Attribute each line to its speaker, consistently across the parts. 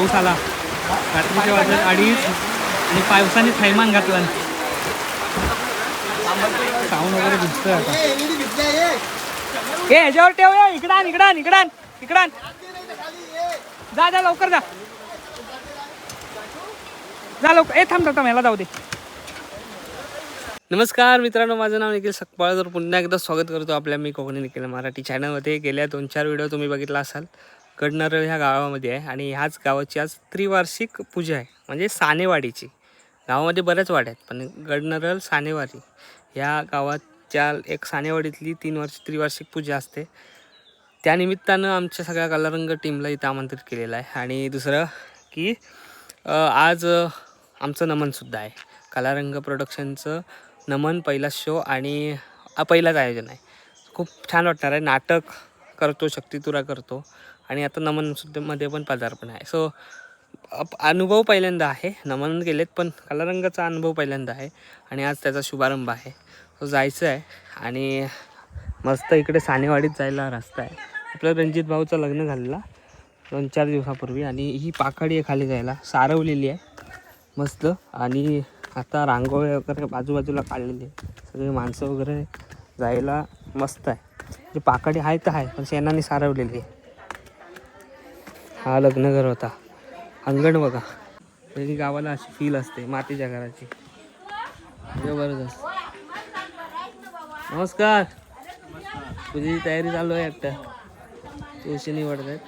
Speaker 1: पाऊस आला. रात्रीच्या वाजत अडीच आणि पावसाने थैमान घातला. साऊंड वगैरे दिसतोय आता. ए ह्याच्यावर ठेव या इकडान इकडान इकडान इकडान जा जा लवकर जा. जा लवकर. ए थांब थांब थांब ह्याला जाऊ दे. नमस्कार मित्रांनो माझं नाव निखिल सकपाळ. तर पुन्हा एकदा स्वागत करतो आपल्या मी कोकणी निखिल मराठी चॅनलमध्ये गेल्या दोन चार व्हिडिओ तुम्ही बघितला असाल. गडनरळ ह्या गावामध्ये आहे आणि ह्याच गावाची आज त्रिवार्षिक पूजा आहे. म्हणजे सानेवाडीची. गावामध्ये बऱ्याच वाड्या आहेत पण गडनरळ सानेवाडी ह्या गावाच्या एक सानेवाडीतली तीन वर्ष त्रिवार्षिक पूजा असते. त्यानिमित्तानं आमच्या सगळ्या कलारंग टीमला इथं आमंत्रित केलेलं आहे. आणि दुसरं की आज आमचं नमनसुद्धा आहे. कलारंग प्रोडक्शनचं नमन पहिला शो आणि पहिलाच आयोजन आहे. खूप छान वाटणार आहे. नाटक करतो शक्तितुरा करतो. आणि आता नमन सुद्धा मध्ये पण पदार्पण आहे. सो अनुभव पहिल्यांदा आहे. नमन गेलेत पण कलारंगाचा अनुभव पहिल्यांदा आहे आणि आज त्याचा शुभारंभ आहे. सो जायचं आहे आणि मस्त इकडे सानेवाडीत जायला रस्ता आहे. आपलं रणजित भाऊचं लग्न झालेला दोन चार दिवसापूर्वी आणि ही पाखाडी आहे खाली जायला. सारवलेली आहे. मस्त. आणि आता रांगोळी वगैरे बाजूबाजूला काढलेली आहे. सगळी माणसं वगैरे जायला मस्त आहे. म्हणजे पाखाडी आहे तर आहे पण शेणाने सारवलेली आहे. हा लग्नघर होता. अंगण बघा. तरी गावाला अशी फील असते मातीच्या घराची. जबरदस्त नमस्कार. तुझी तयारी चालू आहे एकट्या तुळशी निवडत आहेत.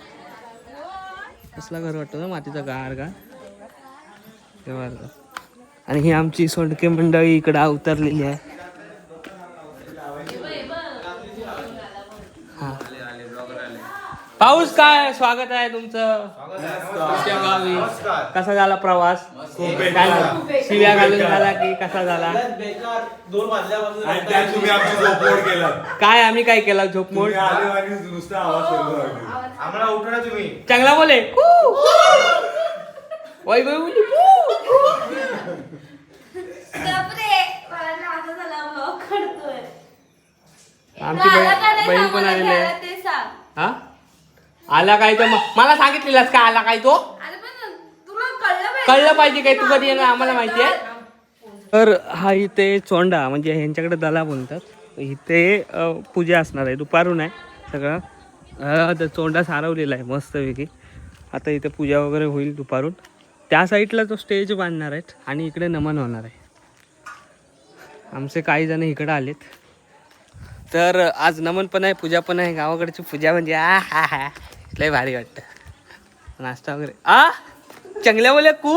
Speaker 1: कसला घर वाटतं ना मातीचा गार गार. जबरदस्त आणि ही आमची सोंडके मंडळी इकडं अवतरलेली आहे हा. पाऊस काय? स्वागत आहे तुमचं. तुमच्या गावी. कसा झाला प्रवास? काय झालं? शिव्या घालून झाला की कसा झाला?
Speaker 2: आणि त्यात तुम्ही आमची झोपमोड केलं.
Speaker 1: काय आम्ही काय केलं? झोपमोड
Speaker 2: तुम्ही आले आणि नुसता आवाज करत राहिले.
Speaker 3: आम्हाला उठवणार तुम्ही.
Speaker 1: चांगला बोले. वै वै बोली आमची बहीण बहीण पण आलेली आहे. हा? आला काय तर मग मला सांगितलेलास का आला काय तो? कळलं पाहिजे काय? तू कधी येणार? आम्हाला माहिती आहे. तर हा इथे चोंडा म्हणजे ह्यांच्याकडे दला बोलतात. इथे अ, पूजा असणार आहे. दुपारून आहे सगळं. अ, तर चोंडा सारवलेला आहे मस्तपैकी. आता इथे पूजा वगैरे होईल दुपारून. त्या साईडला तो स्टेज बांधणार आहेत आणि इकडे नमन होणार आहे. आमचे काही जण इकडे आलेत. तर आज नमन पण आहे पूजा पण आहे गावाकडची पूजा म्हणजे आ हा हा. लय भारी वाटतं. नाश्ता वगैरे. आ? चांगल्या बोले कू?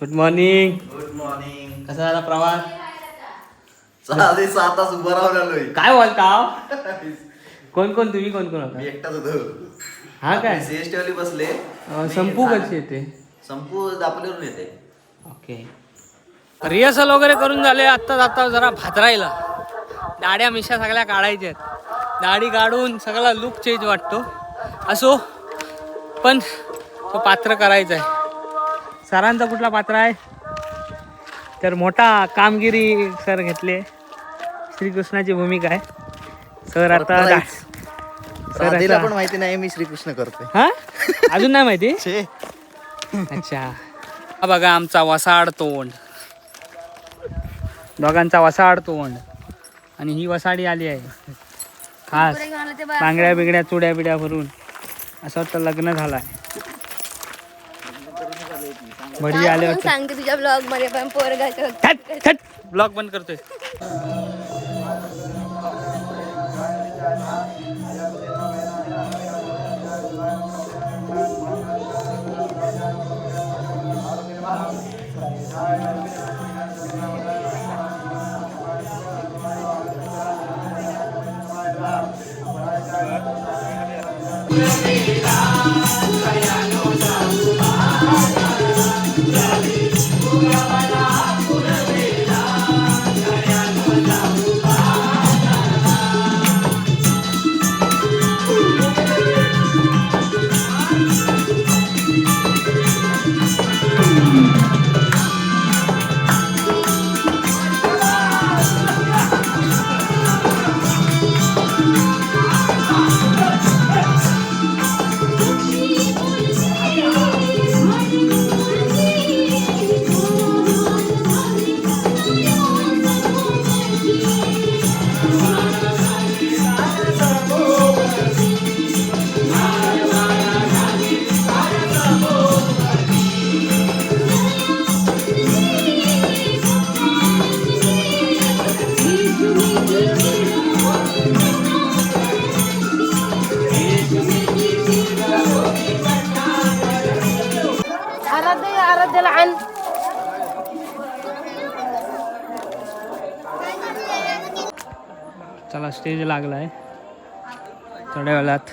Speaker 1: गुड मॉर्निंग
Speaker 3: गुड मॉर्निंग
Speaker 1: कसा झाला प्रवास?
Speaker 3: साडे सात तास उभा राहून
Speaker 1: काय बोलता? कोण कोण? तुम्ही कोण कोण होता?
Speaker 3: एकटाच होतो.
Speaker 1: हा काय?
Speaker 3: सीएसटी वाली बसले.
Speaker 1: संपू कशी येते?
Speaker 3: संपू दापोलीवरून येते.
Speaker 1: ओके. रिहर्सल वगैरे करून झाले. आत्ता जाता जरा भातरायला दाड्या मिशा सगळ्या काढायच्या आहेत. दाढी काढून सगळा लुक चेंज वाटतो. असो पण तो पात्र करायचा आहे. सरांचा कुठला पात्र आहे? तर मोठा कामगिरी सर घेतले. श्रीकृष्णाची भूमिका आहे. सर आता सर
Speaker 3: पण माहिती नाही मी श्रीकृष्ण करतोय.
Speaker 1: हा? अजून नाही माहिती? अच्छा. हा बघा आमचा वसाड तोंड. दोघांचा वसाड तोंड. आणि ही वसाडी आली आहे. खास बांगड्या बिगड्या चुड्या बिड्या भरून. असं वाटतं लग्न झालंय. भडी आले वाटतं.
Speaker 4: सांगते तुझ्या ब्लॉगमध्ये पण पोरगाच्या
Speaker 1: ब्लॉग बंद करतोय. चला स्टेज लागला आहे थोड्या वेळात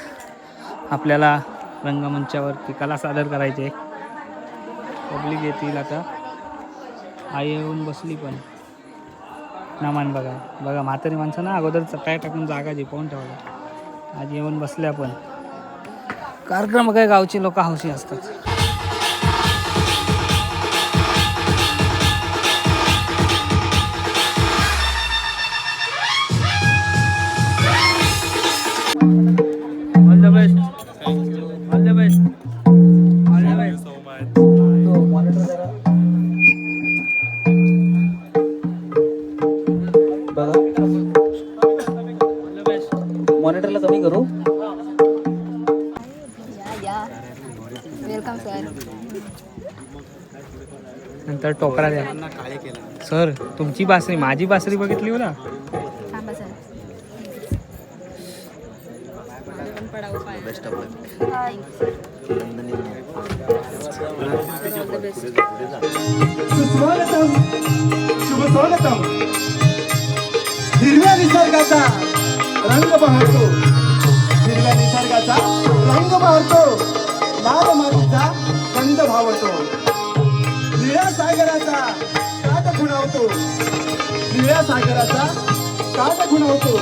Speaker 1: आपल्याला रंगमंचावरती कला सादर करायचे पब्लिक येतील आता. आई येऊन बसली पण. नामान बघा. बघा म्हातारी माणसं ना अगोदर चटाई टाकून जागा झिपवून ठेवला आज येऊन बसल्या पण. कार्यक्रम काय गावची लोक हौशी असतात. नंतर टोकरा द्या. सर तुमची बासरी माझी बासरी बघितली हो ना?
Speaker 4: थांबा सर.
Speaker 3: बेस्ट ऑफ लक
Speaker 5: सुस्वागतम शुभ स्वागतम हिरव्या निसर्गाचा रंग बहरतो. हिरव्या निसर्गाचा रंग बहरतो. होतो. निळ्या सागराचा काट खुणावतो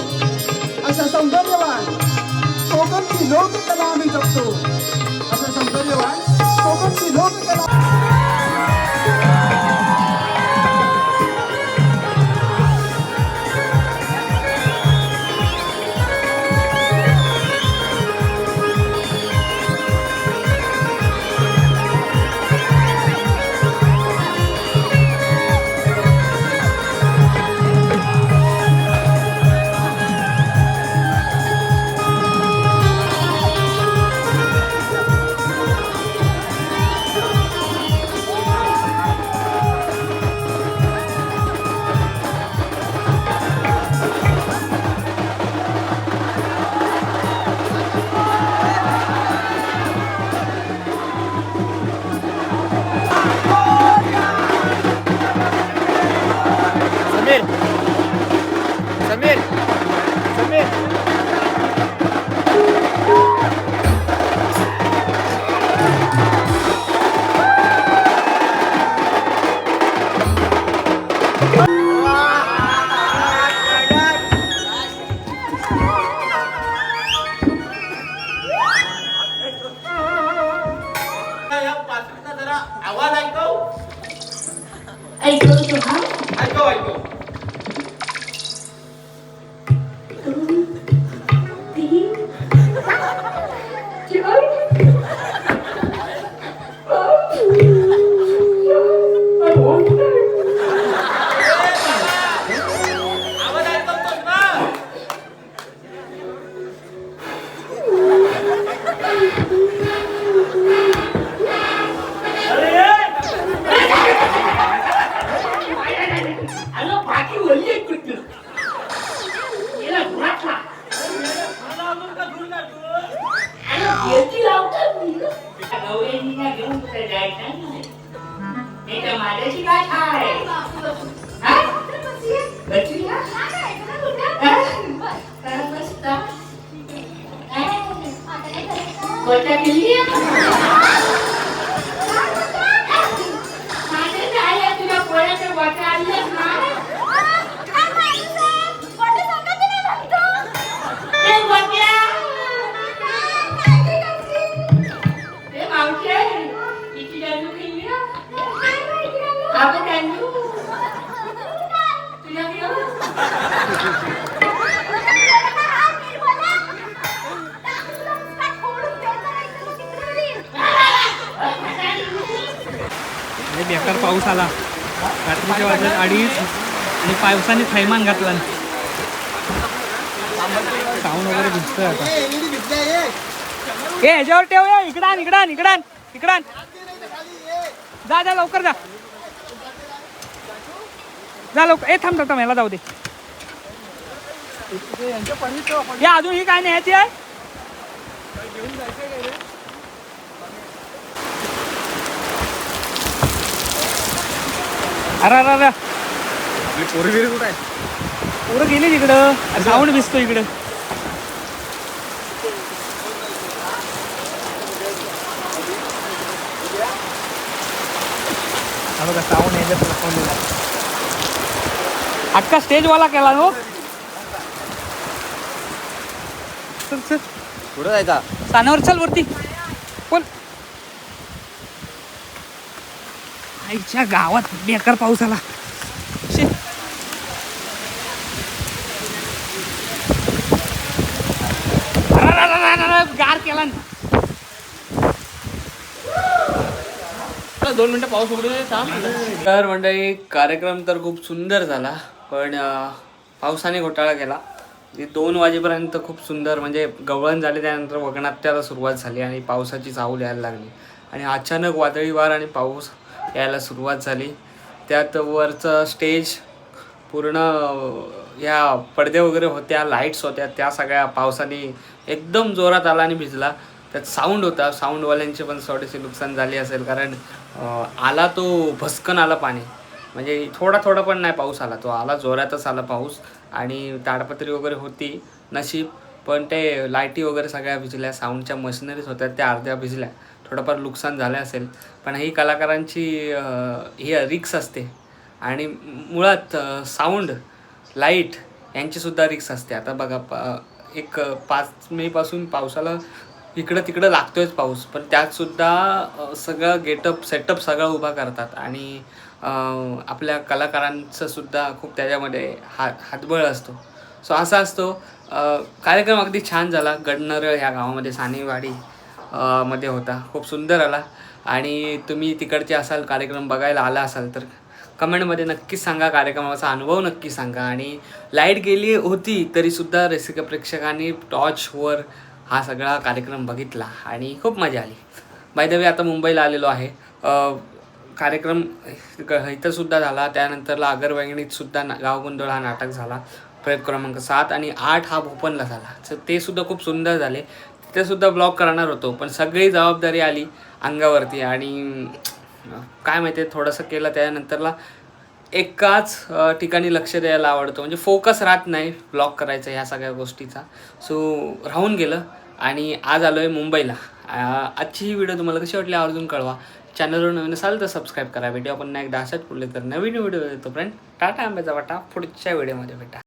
Speaker 5: अशा सौंदर्यवान कोकणची लोककला आम्ही जपतो. अशा सौंदर्यवान कोकणची लोककला
Speaker 2: जरा आवाज ऐकव
Speaker 6: ऐकतो हा
Speaker 2: ऐकव
Speaker 6: गोट्या केली
Speaker 1: बेकार आला. रात्रीच्या वाजल्यात अडीच. आणि पावसाने थैमान घातला. साऊंड वगैरे भिजतोय आता. ए ह्याच्यावर ठेव इकडान इकडान इकडान इकडान जा जा लवकर जा. जा लवकर. ए थांब थांब याला जाऊ दे. या अजून ही काय नाही ह्याची आहे? अरे अरे अरे. पोरं गेली तिकडं. साऊंड भिजतो इकडं. हा बघा साऊंड यायला फोन दिला. अख्खा स्टेजवाला केला हो. चल चल.
Speaker 3: कुठं जायचा?
Speaker 1: कानावर चल वरती बोल आईच्या गावात बेकार पाऊस आला गार केला ना. दोन मिनिटं पाऊस उघडू थांब. तर मंडळी कार्यक्रम तर खूप सुंदर झाला पण पावसाने घोटाळा केला दोन वाजेपर्यंत खूप सुंदर म्हणजे गवळण झाले त्यानंतर वगणात्याला सुरुवात झाली आणि पावसाची चाहूल यायला लागली आणि अचानक वादळी वार आणि पाऊस यायला सुरुवात झाली. त्यात वरचं स्टेज पूर्ण ह्या या पडदे वगैरे होत्या लाईट्स होत्या त्या सगळ्या पावसाने एकदम जोरात आला आणि भिजला. त्यात साऊंड होता. साऊंडवाल्यांचे पण थोडेसे नुकसान झाले असेल कारण आला तो भस्कन आला पाणी. म्हणजे थोडा थोडा पण नाही पाऊस आला तो. आला जोरातच आला पाऊस आणि ताडपत्री वगैरे होती. नशीब पण ते लाईटी वगैरे सगळ्या भिजल्या साऊंडच्या मशिनरीज होत्या त्या अर्ध्या भिजल्या. थोडंफार नुकसान झालं असेल. पण ही कलाकारांची ही रिक्स असते. आणि मुळात साऊंड लाइट यांचीसुद्धा रिक्स असते. आता बघा प- एक पाच मेपासून पावसाला इकडं तिकडं लागतोयच पाऊस. पण त्यातसुद्धा सगळं गेटअप सेटअप सगळं उभा करतात. आणि आपल्या कलाकारांचंसुद्धा खूप त्याच्यामध्ये हा हातबळ असतो. सो असा असतो. कार्यक्रम अगदी छान झाला. गडनर ह्या गावामध्ये सानेवाडी मध्ये होता. खूप सुंदर आला. आणि तुम्ही तिकडचे असाल कार्यक्रम बघायला आला असाल तर कमेंटमध्ये नक्कीच सांगा. कार्यक्रमाचा अनुभव नक्की सांगा. आणि लाइट गेली होती तरीसुद्धा रसिक प्रेक्षकांनी टॉर्चवर हा सगळा कार्यक्रम बघितला आणि खूप मजा आली. बाय द वे आता मुंबईला आलेलो आहे. कार्यक्रम इथंसुद्धा झाला. त्यानंतरला अगरवांगणीतसुद्धा ना गाव हा नाटक झाला. प्रयोग क्रमांक सात आणि आठ हा भोपनला झाला. तर ते सुद्धा खूप सुंदर झाले. तिथे सुद्धा ब्लॉग करणार होतो पण सगळी जबाबदारी आली अंगावरती आणि काय माहिती आहे थोडंसं केलं त्यानंतरला एकाच ठिकाणी लक्ष द्यायला आवडतं. म्हणजे फोकस राहत नाही ब्लॉग करायचा ह्या सगळ्या गोष्टीचा. सो राहून गेलं आणि आज आलो आहे मुंबईला आजची ही व्हिडिओ तुम्हाला कशी वाटली आवर्जून कळवा. चॅनलवर नवीन असाल तर सबस्क्राईब करा. व्हिडिओ आपण एकदा असाच पुढले तर नवीन व्हिडिओ येतो फ्रेंड टाटा आंब्याचा वाटा. पुढच्या व्हिडिओमध्ये भेटा.